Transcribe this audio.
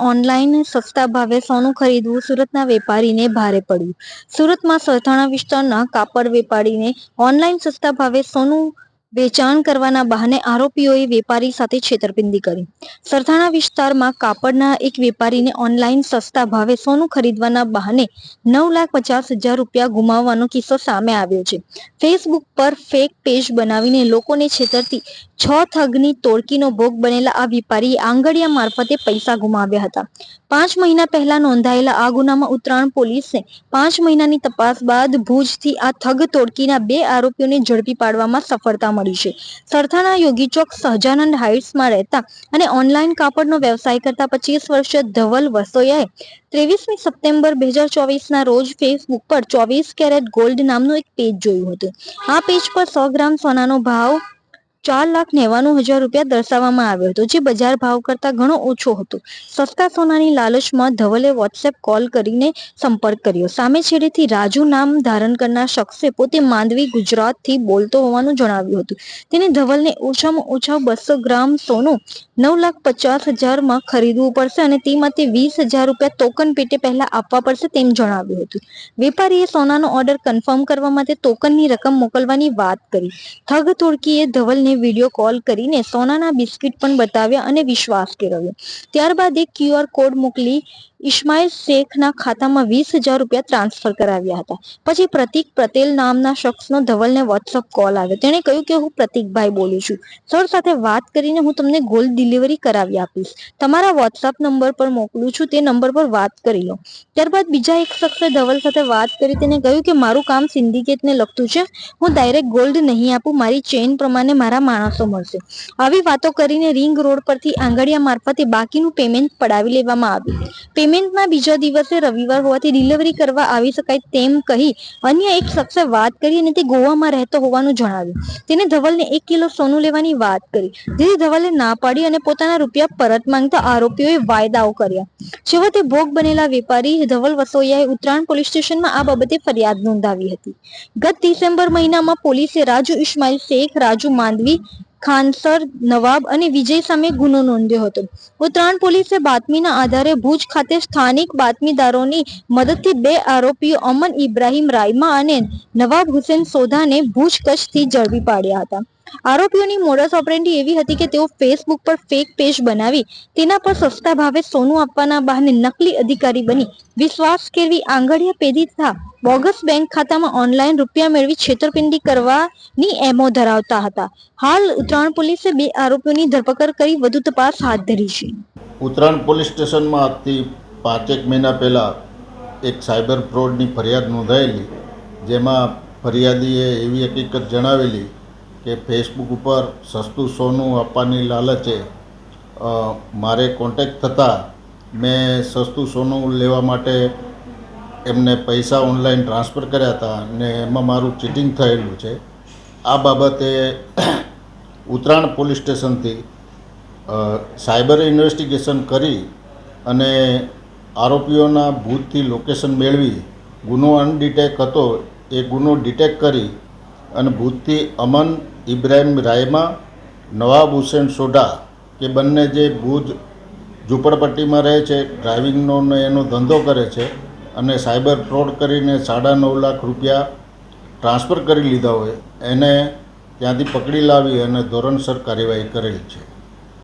સુરતમાં ઓનલાઈન સસ્તા ભાવે સોનું ખરીદવું સુરતના વેપારીને ભારે પડ્યું. સુરતમાં સરથાણા વિસ્તારના કાપડ વેપારીને ઓનલાઈન સસ્તા ભાવે સોનું વેચાણ કરવાના બહાને આરોપીઓએ વેપારી સાથે છેતરપિંડી કરી. સરથાણા વિસ્તારમાં કાપડના એક વેપારીને ઓનલાઈન સસ્તા ભાવે સોનું ખરીદવાના બહાને નવ લાખ પચાસ હજાર રૂપિયા ગુમાવવાનો કિસ્સો સામે આવ્યો છે. ફેસબુક પર ફેક પેજ બનાવીને લોકોને છેતરતી છ થગની તોડકીનો ભોગ બનેલા આ વેપારીએ આંગળીયા મારફતે પૈસા ગુમાવ્યા હતા. પાંચ મહિના પહેલા નોંધાયેલા આ ગુનામાં ઉત્તરાયણ પોલીસને પાંચ મહિનાની તપાસ બાદ ભુજથી આ થગ તોડકીના બે આરોપીઓને ઝડપી પાડવામાં સફળતા છે. સરથાના યોગી ચોક સહજાનંદ હાઇટ્સમાં રહેતા અને ઓનલાઈન કાપડનો વ્યવસાય કરતા પચીસ વર્ષીય ધવલ વસોયાએ ત્રેવીસમી સપ્ટેમ્બર બે હજાર ચોવીસના રોજ ફેસબુક પર ચોવીસ કેરેટ ગોલ્ડ નામનું એક પેજ જોયું હતું. આ પેજ પર સો ગ્રામ સોનાનો ભાવ ચાર લાખ નેવાનું હજાર રૂપિયા દર્શાવવામાં આવ્યો હતો, જે બજાર ભાવ કરતા ઘણો ઓછો હતો. સસ્તા સોનાની લાલચમાં ધવલે વોટ્સએપ કોલ કરીને સંપર્ક કર્યો. સામે છેડેથી રાજુ નામ ધારણ કરનાર શખ્સે પોતે માંડવી, ગુજરાતથી બોલતો હોવાનું જણાવ્યું હતું. તેને ધવલને ઓછામાં ઓછા બસો ગ્રામ સોનું નવ લાખ પચાસ હજારમાં ખરીદવું પડશે અને તે માટે વીસ હજાર રૂપિયા ટોકન પેટે પહેલા આપવા પડશે તેમ જણાવ્યું હતું. વેપારીએ સોનાનો ઓર્ડર કન્ફર્મ કરવા માટે ટોકનની રકમ મોકલવાની વાત કરી. ઠગ ધોળકીએ ધવલને વીડિયો કોલ કરીને સોનાના બિસ્કિટ પણ બતાવ્યા અને વિશ્વાસ કેળવ્યો. ત્યારબાદ એક ક્યુઆર કોડ મોકલી ઇસ્માઇલ શેખના ખાતામાં વીસ હજાર રૂપિયા ટ્રાન્સફર કરાવ્યા હતા. પછી પ્રતિક પટેલ નામના શખ્સનો ધવલને વોટ્સઅપ કોલ આવ્યો. તેણે કહ્યું કે હું પ્રતિકભાઈ બોલું છું. સર સાથે વાત કરીને હું તમને ગોલ્ડ ડિલિવરી કરાવી આપીશ. તમારા વોટ્સઅપ નંબર પર મોકલું છું. તે નંબર પર વાત કરી લો. ત્યારબાદ બીજા એક શખ્સે ધવલ સાથે વાત કરી તેને કહ્યું કે મારું કામ સિન્ડિકેટને લગતું છે. હું ડાયરેક્ટ ગોલ્ડ નહીં આપું. મારી ચેઇન પ્રમાણે મારા માણસો મળશે. આવી વાતો કરીને રિંગ રોડ પરથી આંગડિયા મારફતે બાકીનું પેમેન્ટ પડાવી લેવામાં આવ્યું. પેમેન્ટના બીજા દિવસે રવિવાર હોવાથી ડિલિવરી કરવા આવી શકાય તેમ કહી અન્ય એક શખ્સે વાત કરી અને તે ગોવામાં રહેતો હોવાનું જણાવ્યું. તેને ધવલને એક કિલો સોનું લેવાની વાત કરી. જેથી ધવલે ના પાડી અને પોતાના રૂપિયા પરત માંગતા આરોપીઓએ વાયદાઓ કર્યા. છેવટે ભોગ બનેલા વેપારી ધવલ વસોયાએ ઉત્તરાયણ પોલીસ સ્ટેશનમાં આ બાબતે ફરિયાદ નોંધાવી હતી. ગત ડિસેમ્બર મહિનામાં પોલીસે રાજુ ઇસ્માઇલ શેખ, રાજુ માંડવી ખાનસર, નવાબ અને વિજય સામે ગુનો નોંધ્યો હતો. ઉત્તરાયણ પોલીસે બાતમીના આધારે ભુજ ખાતે સ્થાનિક બાતમીદારોની મદદથી બે આરોપીઓ અમન ઇબ્રાહિમ રાયમા અને નવાબ હુસેન સોધાને ભુજ કચ્છથી ઝડપી પાડ્યા હતા. આરોપીઓની મોડસ ઓપરેન્ડી એવી હતી કે તેઓ ફેસબુક પર ફેક પેજ બનાવી, તેના પર સસ્તા ભાવે સોનું આપવાના બહાને નકલી અધિકારી બની. વિશ્વાસ કેળવી આંગળીયા પેદી તથા બોગસ બેંક ખાતામાં ઓનલાઈન રૂપિયા મેળવી છેતરપિંડી કરવાની એમો ધરાવતા હતા. હાલ ઉત્તરાયણ પોલીસે બે આરોપીઓની ધરપકડ કરી વધુ તપાસ હાથ ધરી છે. ઉત્તરાયણ પોલીસ સ્ટેશનમાં આજથી પાંચેક મહિના પહેલાં એક સાયબર ફ્રોડની ફરિયાદ નોંધાયેલી, જેમાં ફરિયાદીએ એવી હકીકત જણાવેલી કે ફેસબુક ઉપર સસ્તું સોનું આપવાની લાલચે મારે કોન્ટેક થતાં મેં સસ્તું સોનું લેવા માટે એમને પૈસા ઓનલાઈન ટ્રાન્સફર કર્યા હતા અને એમાં મારું ચીટિંગ થયેલું છે. આ બાબતે ઉત્તરાયણ પોલીસ સ્ટેશનથી સાયબર ઇન્વેસ્ટિગેશન કરી અને આરોપીઓના ભૂતથી લોકેશન મેળવી, ગુનો અનડિટેક હતો, એ ગુનો ડિટેક કરી અને ભૂતથી અમન ઇબ્રાહિમ રાયમા, નવાબ હુસેન સોઢા, કે બંને જે ભુજ ઝૂંપડપટ્ટીમાં રહે છે, ડ્રાઇવિંગનો ને એનો ધંધો કરે છે, અને સાયબર ફ્રોડ કરીને સાડા નવ લાખ રૂપિયા ટ્રાન્સફર કરી લીધા હોય, એને ત્યાંથી પકડી લાવી અને ધોરણસર કાર્યવાહી કરેલી છે.